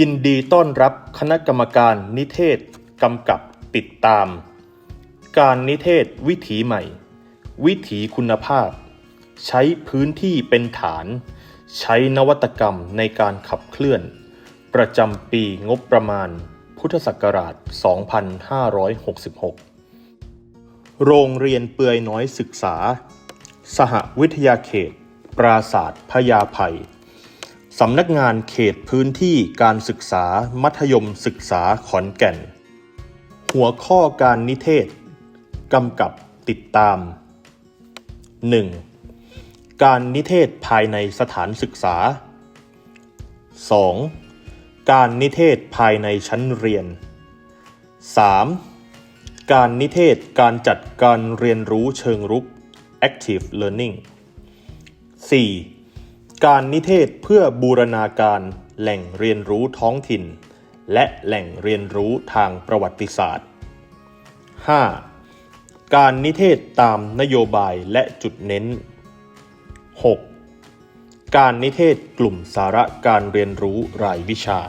ยินดีต้อนรับคณะกรรมการนิเทศกำกับติดตาม การนิเทศวิถีใหม่ วิถีคุณภาพ ใช้พื้นที่เป็นฐาน ใช้นวัตกรรมในการขับเคลื่อน ประจำปีงบประมาณ พุทธศักราช 2566 โรงเรียนเปือยน้อยศึกษา สหวิทยาเขต ปราศาสตร์พญาไพ สำนักงานเขตพื้นที่การศึกษามัธยมศึกษาขอนแก่น หัวข้อการนิเทศกำกับติดตาม 1. การนิเทศภายในสถานศึกษา 2. การนิเทศภายในชั้นเรียน 3. การนิเทศการจัดการเรียนรู้เชิงรุก active learning 4. การนิเทศเพื่อบูรณาการแหล่งเรียนรู้ท้องถิ่น และแหล่งเรียนรู้ทางประวัติศาสตร์ 5. การนิเทศตามนโยบายและจุดเน้น 6. การนิเทศกลุ่มสาระการเรียนรู้รายวิชา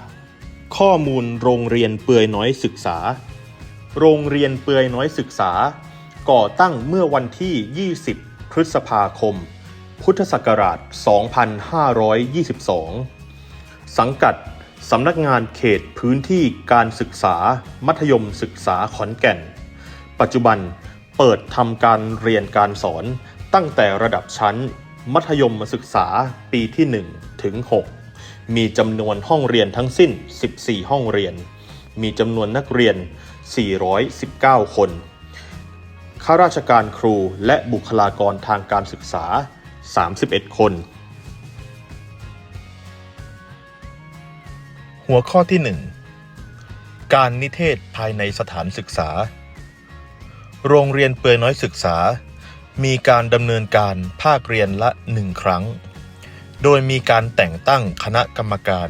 ข้อมูลโรงเรียนเปือยน้อยศึกษา โรงเรียนเปือยน้อยศึกษา ก่อตั้งเมื่อวันที่ 20 พฤษภาคม พุทธศักราช 2522 สังกัดสำนักงานเขตพื้นที่การศึกษามัธยมศึกษาขอนแก่น ปัจจุบันเปิดทำการเรียนการสอนตั้งแต่ระดับชั้น มัธยมศึกษาปีที่ 1 ถึง 6 มีจำนวนห้องเรียนทั้งสิ้น 14 ห้องเรียน มีจำนวนนักเรียน 419 คนข้าราชการครูและบุคลากรทางการศึกษา 31 คน หัวข้อที่ 1 การนิเทศภายในสถานศึกษา โรงเรียนเปือยน้อยศึกษา มีการดำเนินการภาคเรียนละหนึ่งครั้ง โดยมีการแต่งตั้งคณะกรรมการ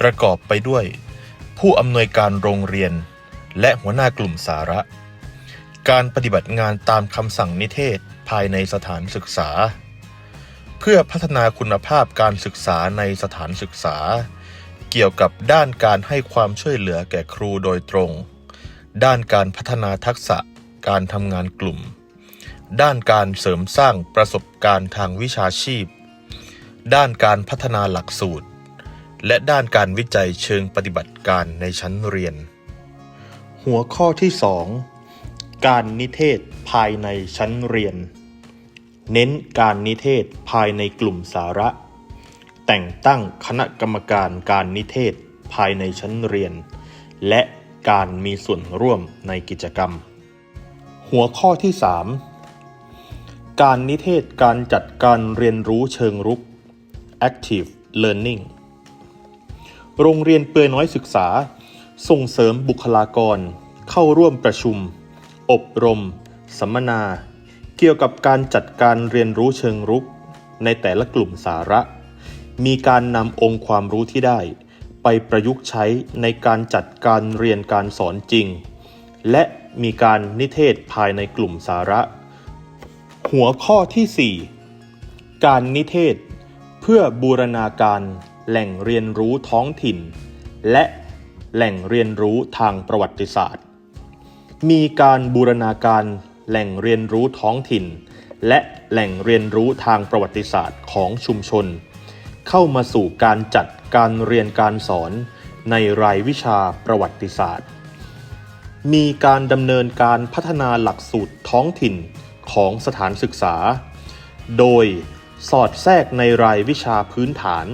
ประกอบไปด้วย ผู้อำนวยการโรงเรียน และหัวหน้ากลุ่มสาระการปฏิบัติงานตามคำสั่งนิเทศภายในสถานศึกษา เพื่อพัฒนาคุณภาพการศึกษาในสถานศึกษา เกี่ยวกับด้านการให้ความช่วยเหลือแก่ครูโดยตรง ด้านการพัฒนาทักษะการทำงานกลุ่ม ด้านการเสริมสร้างประสบการณ์ทางวิชาชีพ ด้านการพัฒนาหลักสูตร และด้านการวิจัยเชิงปฏิบัติการในชั้นเรียน หัวข้อที่ 2 การนิเทศภายในชั้นเรียน เน้นการนิเทศภายในกลุ่มสาระ แต่งตั้งคณะกรรมการการนิเทศภายในชั้นเรียน และการมีส่วนร่วมในกิจกรรม หัวข้อที่ 3 การนิเทศการจัดการเรียนรู้เชิงรุก active learning โรงเรียนเปือยน้อยศึกษา ส่งเสริมบุคลากร เข้าร่วมประชุม อบรม สัมมนา เกี่ยวกับการจัดการเรียนรู้เชิงรุก ในแต่ละกลุ่มสาระ มีการนำองค์ความรู้ที่ได้ ไปประยุกต์ใช้ในการจัดการเรียนการสอนจริง และมีการนิเทศภายในกลุ่มสาระ หัวข้อที่ 4 การนิเทศ เพื่อบูรณาการแหล่งเรียนรู้ท้องถิ่น และแหล่งเรียนรู้ทางประวัติศาสตร์ มีการบูรณาการ แหล่งเรียนรู้ท้องถิ่น และแหล่งเรียนรู้ทางประวัติศาสตร์ของชุมชน เข้ามาสู่การจัดการเรียนการสอนในรายวิชาประวัติศาสตร์ มีการดำเนินการพัฒนาหลักสูตรท้องถิ่นของสถานศึกษา โดยสอดแทรกในรายวิชาพื้นฐาน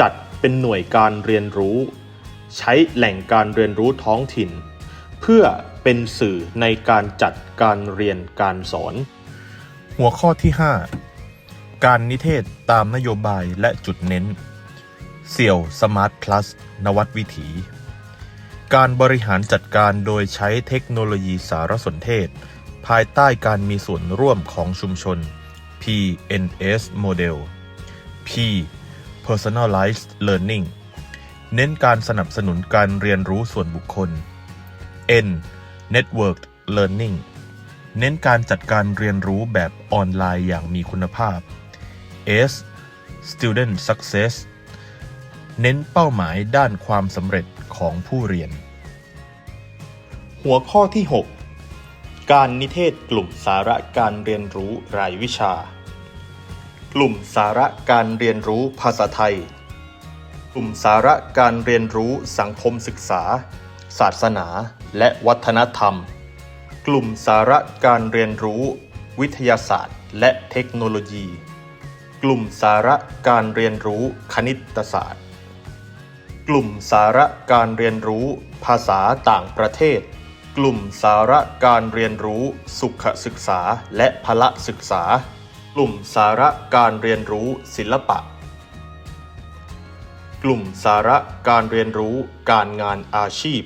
จัดเป็นหน่วยการเรียนรู้ ใช้แหล่งการเรียนรู้ท้องถิ่น เพื่อ เป็นสื่อในการจัดการเรียนการสอน หัวข้อที่ 5 การนิเทศตามนโยบายและจุดเน้นเสี่ยวสมาร์ทพลัสนวัตวิถี การบริหารจัดการโดยใช้เทคโนโลยีสารสนเทศ ภายใต้การมีส่วนร่วมของชุมชน PNS Model P Personalized Learning เน้นการสนับสนุนการเรียนรู้ส่วนบุคคล N Networked Learning เน้นการจัดการเรียนรู้แบบออนไลน์อย่างมีคุณภาพ S Student Success เน้นเป้าหมายด้านความสำเร็จของผู้เรียน หัวข้อที่ 6 การนิเทศกลุ่มสาระการเรียนรู้รายวิชา กลุ่มสาระการเรียนรู้ภาษาไทย กลุ่มสาระการเรียนรู้สังคมศึกษา ศาสนา และวัฒนธรรม กลุ่มสาระการเรียนรู้ วิทยาศาสตร์ และเทคโนโลยี กลุ่มสาระการเรียนรู้คณิตศาสตร์ กลุ่มสาระการเรียนรู้ ภาษาต่างประเทศ กลุ่มสาระการเรียนรู้ สุขศึกษาและพละศึกษา กลุ่มสาระการเรียนรู้ศิลปะกลุ่มสาระการเรียนรู้การงานอาชีพ